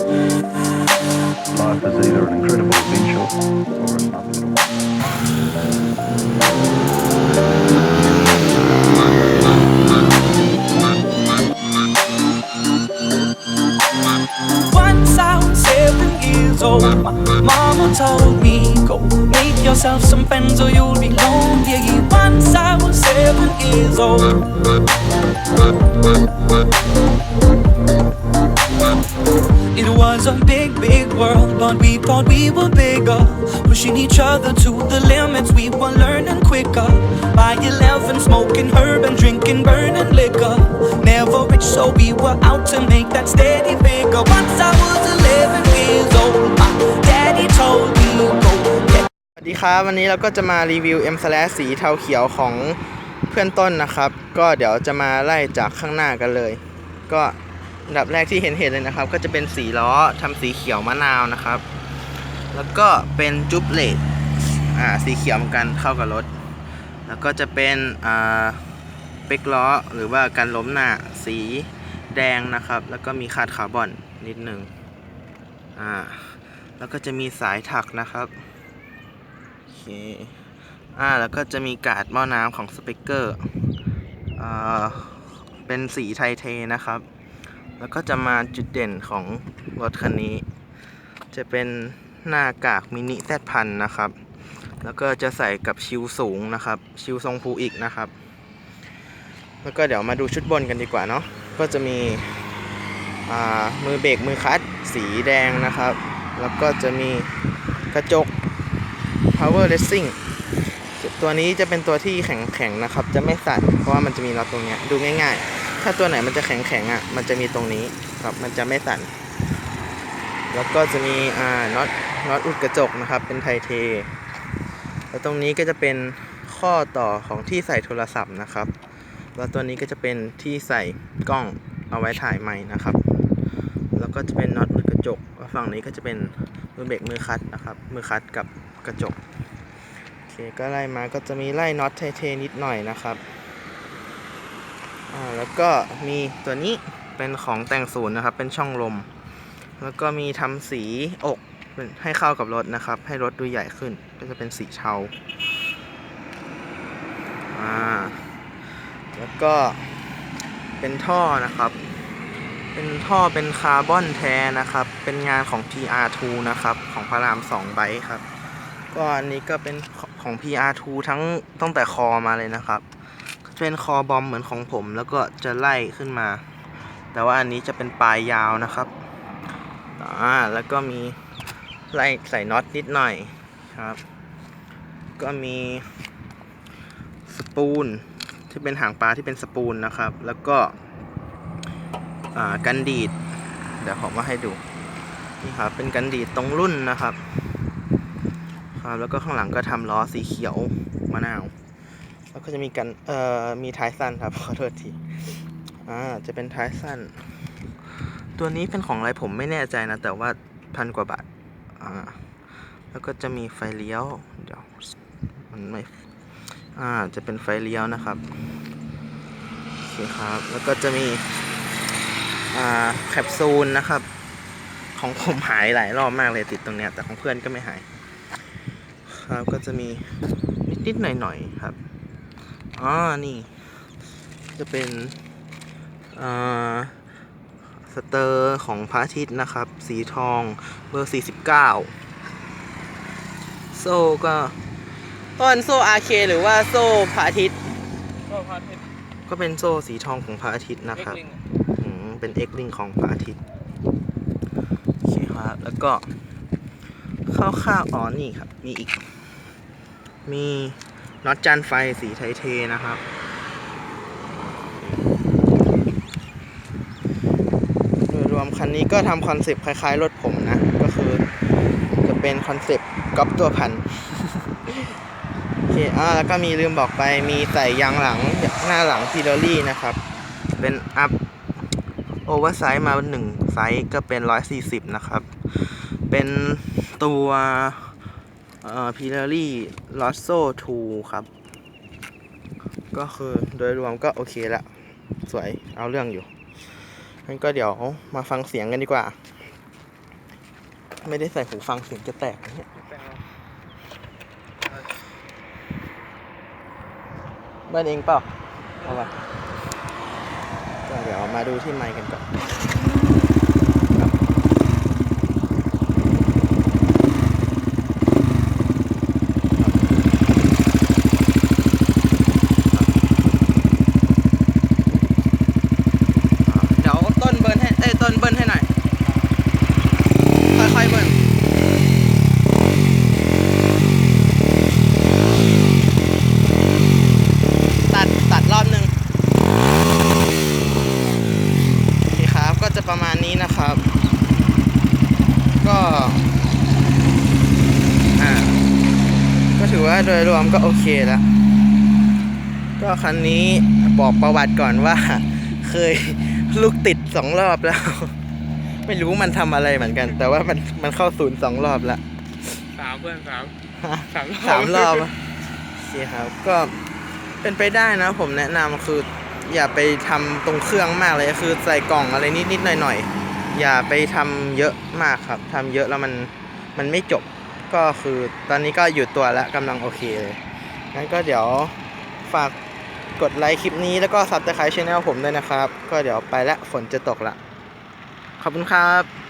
Life is either an incredible adventure or. Once I was seven years old, my mama told me, Go make yourself some friends or you'll be lonely. Once I was seven years old. Was a big, big world, but we thought we were bigger. Pushing each other to the limits, we were learning quicker. By 11, smoking herb and drinking burning liquor. Never rich, so we were out to make that steady figure. Once I was 11 years old, my daddy told me, Go สวัสดีครับ วันนี้เราก็จะมารีวิว M slash สีเทาเขียวของเพื่อนต้นนะครับ ก็เดี๋ยวจะมาไล่จากข้างหน้ากันเลย ก็ อันดับแรกที่เห็นเห็นเลยนะครับ ก็จะเป็นสีล้อทำสีเขียวมะนาวนะครับ แล้วก็เป็นจุ๊บเลดอ่าสีเขียวเหมือนกันเข้ากับรถ แล้วก็จะเป็นอ่าเป็กล้อหรือว่าการล้มหน้าสีแดงนะครับ แล้วก็มีคาดคาร์บอนนิดหนึ่งอ่าแล้วก็จะมีสายถักนะครับโอเคอ่าแล้วก็จะมีกาดหม้อน้ำของสเปกเกอร์อ่าเป็นสีไทเทนะครับ แล้วก็จะมาจุดเด่นของรถคันนี้ จะเป็นหน้ากากมินิแซดพันนะครับ แล้วก็จะใส่กับชิวสูงนะครับ ชิวทรงภูอีกนะครับ แล้วก็เดี๋ยวมาดูชุดบนกันดีกว่าเนาะ ก็จะมีมือเบรกมือคลัตช์สีแดงนะครับ แล้วก็จะมีกระจก power racing ตัวนี้จะเป็นตัวที่แข็งๆนะครับ จะไม่สั่นเพราะว่ามันจะมีน็อตตรงเนี้ยดูง่าย ๆ ถ้าตัวไหนมันจะแข็งๆอะ มันจะมีตรงนี้ครับ มันจะไม่สั่น แล้วก็จะมีอ่าน็อตน็อตอุดกระจกนะครับ เป็นไทเท แล้วตรงนี้ก็จะเป็นข้อต่อของที่ใส่โทรศัพท์นะครับ แล้วตัวนี้ก็จะเป็นที่ใส่กล้องเอาไว้ถ่ายไม้นะครับ แล้วก็จะเป็นน็อตอุดกระจกแล้วฝั่งนี้ก็จะเป็นมือเบรกมือคัดนะครับ มือคัดกับกระจก โอเค ก็ไล่มาก็จะมีไล่น็อตไทเทนิดหน่อยนะครับ แล้วก็มีตัวนี้เป็นของแต่งศูนย์นะครับ เป็นช่องลม แล้วก็มีทำสีอกให้เข้ากับรถนะครับ ให้รถดูใหญ่ขึ้น ก็จะเป็นสีเทาอ่าแล้วก็เป็นท่อนะครับ เป็นท่อเป็นคาร์บอนแท้นะครับ เป็นงานของ PR2 นะครับ ของพระราม2ไบค์ครับ ก็อันนี้ก็เป็นของ PR2 ทั้งตั้งแต่คอมาเลยนะครับ เป็นคอบอมเหมือนของผมแล้วก็จะไล่ขึ้นมา แต่ว่าอันนี้จะเป็นปลายยาวนะครับอ่าแล้วก็มีไล่ใส่น็อตนิดหน่อยครับ ก็มีสปูนที่เป็นหางปลาที่เป็นสปูนนะครับ แล้วก็กันดีด เดี๋ยวผมมาให้ดูนี่ครับเป็นกันดีดตรงรุ่นนะครับ ครับแล้วก็ข้างหลังก็ทำล้อสีเขียวมะนาว แล้วก็จะมีกันเอ่อมีท้ายสั้นครับขอโทษทีอ่าจะเป็นท้ายสั้น ตัวนี้เป็นของอะไรผมไม่แน่ใจนะ แต่ว่าพันกว่าบาทอ่าแล้วก็จะมีไฟเลี้ยวเดี๋ยวมันไม่อ่าจะเป็นไฟเลี้ยวนะครับโอเคครับ แล้วก็จะมีอ่าแคปซูลนะครับ ของผมหายหลายรอบมากเลยติดตรงเนี้ยแต่ของเพื่อนก็ไม่หาย ครับก็จะมีนิดๆหน่อยๆครับ อ๋อ นี่ จะเป็นอ่าสเตอร์ของพระอาทิตย์นะครับ สีทองเบอร์ 49 โซ่ก็ต้นโซ่อาเคหรือว่าโซ่พระอาทิตย์ก็พาเทปก็เป็นโซ่สีทองของพระอาทิตย์นะครับลิงอืมเป็น X ลิงของพระอาทิตย์โอเคครับ แล้วก็ข้าวๆอ๋อนี่ครับ มีอีก มี น็อตจานไฟสีไทเทนะครับ โดยรวมคันนี้ก็ทำคอนเซปต์คล้ายๆรถผมนะ ก็คือจะเป็นคอนเซปต์ก๊อปตัวพันโอเคอ่าแล้วก็มีลืมบอกไปมีใส่ยางหลังหน้าหลังพิโรลี่นะครับ เป็นอัพโอเวอร์ไซส์มาหนึ่งไซส์ก็เป็น 140 นะครับ เป็นตัว พิโรลี่ลอสโซ2ครับ ก็คือโดยรวมก็โอเคละ สวยเอาเรื่องอยู่งั้นก็เดี๋ยวมาฟังเสียงกันดีกว่า ไม่ได้ใส่หูฟังเสียงจะแตกเนี่ยเบิ้ลเองเปล่าเอาไปเดี๋ยวมาดูที่ไมค์กันก่อนครับเดี๋ยวต้นเบิ้ลให้เอ้ยต้นเบิ้ลให้หน่อย ค่อยๆเบิ้ลตัดตัดรอบหนึ่งโอเคครับ ก็จะ ประมาณนี้นะครับ ก็อ่าก็ถือว่าโดยรวมก็โอเคแล้วก็คันนี้บอกประวัติก่อนว่า เคยลูกติดสองรอบแล้ว ไม่รู้มันทำอะไรเหมือนกัน แต่ว่ามันมันเข้าศูนย์สองรอบแล้วสามเพื่อนสามฮะสามรอบสามรอบอะโอเคครับก็เป็นไปได้นะผมแนะนำคือ อย่าไปทำตรงเครื่องมากเลยคือใส่กล่องอะไรนิดๆหน่อยๆอย่าไปทำเยอะมากครับทำเยอะแล้วมันมันไม่จบก็คือตอนนี้ก็อยู่ตัวแล้วกำลังโอเคเลยงั้นก็เดี๋ยวฝากกดไลค์คลิปนี้แล้วก็ซับสไครต์ช่องผมด้วยนะครับ ก็เดี๋ยวไปละฝนจะตกละขอบคุณครับ